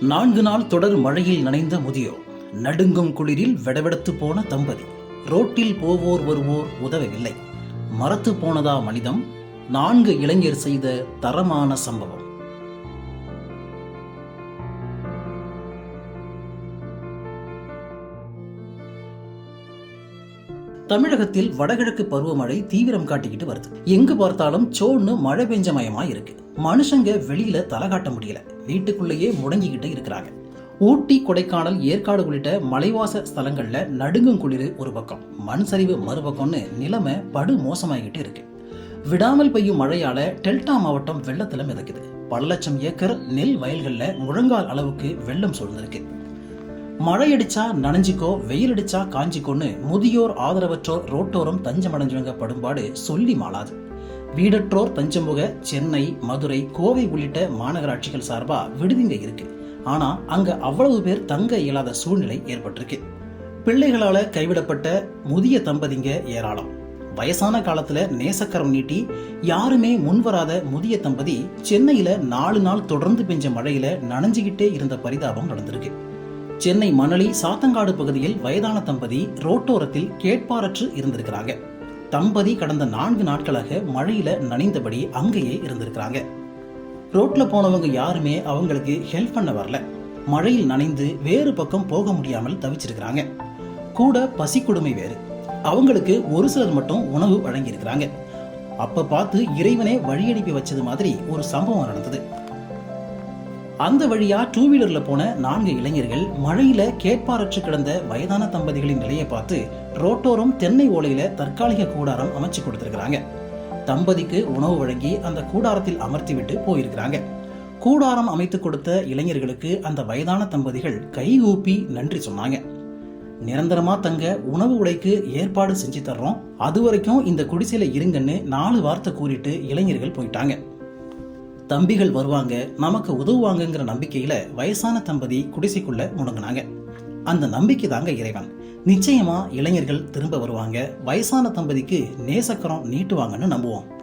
நான்கு நாள் தொடர் மழையில் நனைந்த முதியோர் நடுங்கும் குளிரில் வெடவெடுத்து போன தம்பதி. ரோட்டில் போவோர் வருவோர் உதவவில்லை. மரத்து போனதா மனிதம்? நான்கு இளைஞர் செய்த தரமான சம்பவம். தமிழகத்தில் வடகிழக்கு பருவமழை தீவிரம் காட்டிக்கிட்டு வருது. எங்கு பார்த்தாலும் சோன்னு மழை பெஞ்ச மயமா இருக்கு. மனுஷங்க வெளியில தலை காட்ட முடியல. வீட்டுக்குள்ளேயே முடங்கிக்கிட்டு இருக்கிறாங்க. ஊட்டி கொடைக்கானல் ஏற்காடு உள்ளிட்ட மலைவாச ஸ்தலங்கள்ல நடுங்கும் குளிர் ஒரு பக்கம். மண் சரிவு மறுபக்கம்னு நிலைமை படு மோசமாகிக்கிட்டு இருக்கு. விடாமல் பெய்யும் மழையால டெல்டா மாவட்டம் வெள்ளத்துல மிதக்குது. பல லட்சம் ஏக்கர் நெல் வயல்கள்ல முழங்கால் அளவுக்கு வெள்ளம் சூழ்ந்திருக்கு. மழை அடிச்சா நனைஞ்சிக்கோ வெயில் அடிச்சா காஞ்சிக்கோன்னு முதியோர் ஆதரவற்றோர் ரோட்டோரம் தஞ்சமடைஞ்சவங்க படும்பாடு சொல்லி மாளாது. வீடற்றோர் தஞ்சமுக சென்னை மதுரை கோவை உள்ளிட்ட மாநகராட்சிகள் சார்பா விடுதிங்க இருக்கு. ஆனா அங்க அவ்வளவு பேர் தங்க இயலாத சூழ்நிலை ஏற்பட்டிருக்கு. பிள்ளைகளால கைவிடப்பட்ட முதிய தம்பதிங்க ஏராளம். வயசான காலத்துல நேசக்கரம் நீட்டி யாருமே முன்வராத முதிய தம்பதி சென்னையில நாலு நாள் தொடர்ந்து பெஞ்ச மழையில நனைஞ்சுகிட்டே இருந்த பரிதாபம் நடந்திருக்கு. சென்னை மணலி சாத்தங்காடு பகுதியில் வயதான தம்பதி ரோட்டோரத்தில் கேட்பாரற்று இருந்திருக்கிறாங்க. தம்பதி கடந்த நான்கு நாட்களாக மழையில நனைந்தபடி அங்கேயே இருந்திருக்கிறாங்க. ரோட்ல போனவங்க யாருமே அவங்களுக்கு ஹெல்ப் பண்ண வரல. மழையில் நனைந்து வேறு பக்கம் போக முடியாமல் தவிச்சிருக்கிறாங்க. கூட பசி கொடுமை வேறு. அவங்களுக்கு ஒரு சிலர் மட்டும் உணவு வழங்கியிருக்கிறாங்க. அப்ப பார்த்து இறைவனே வழியனுப்பி வச்சது மாதிரி ஒரு சம்பவம் நடந்தது. அந்த வழியா டூ வீலர்ல போன நான்கு இளைஞர்கள் மழையில கேட்பாரற்று கிடந்த வயதான தம்பதிகளின் நிலையை பார்த்து ரோட்டோரம் தென்னை ஓலையில தற்காலிக கூடாரம் அமைச்சு கொடுத்திருக்கிறாங்க. தம்பதிக்கு உணவு வழங்கி அந்த கூடாரத்தில் அமர்த்தி விட்டு போயிருக்கிறாங்க. கூடாரம் அமைத்து கொடுத்த இளைஞர்களுக்கு அந்த வயதான தம்பதிகள் கைகூப்பி நன்றி சொன்னாங்க. நிரந்தரமா தங்க உணவு உடைக்கு ஏற்பாடு செஞ்சு தர்றோம். அது வரைக்கும் இந்த குடிசையில இருங்கன்னு நாலு வார்த்தை கூறிட்டு இளைஞர்கள் போயிட்டாங்க. தம்பிகள் வருவாங்க நமக்கு உதவுவாங்கங்கிற நம்பிக்கையில வயசான தம்பதி குடிசைக்குள்ள முடங்கினாங்க. அந்த நம்பிக்கை தாங்க இறைவன். நிச்சயமா இளைஞர்கள் திரும்ப வருவாங்க வயசான தம்பதிக்கு நேசக்கரம் நீட்டுவாங்கன்னு நம்புவோம்.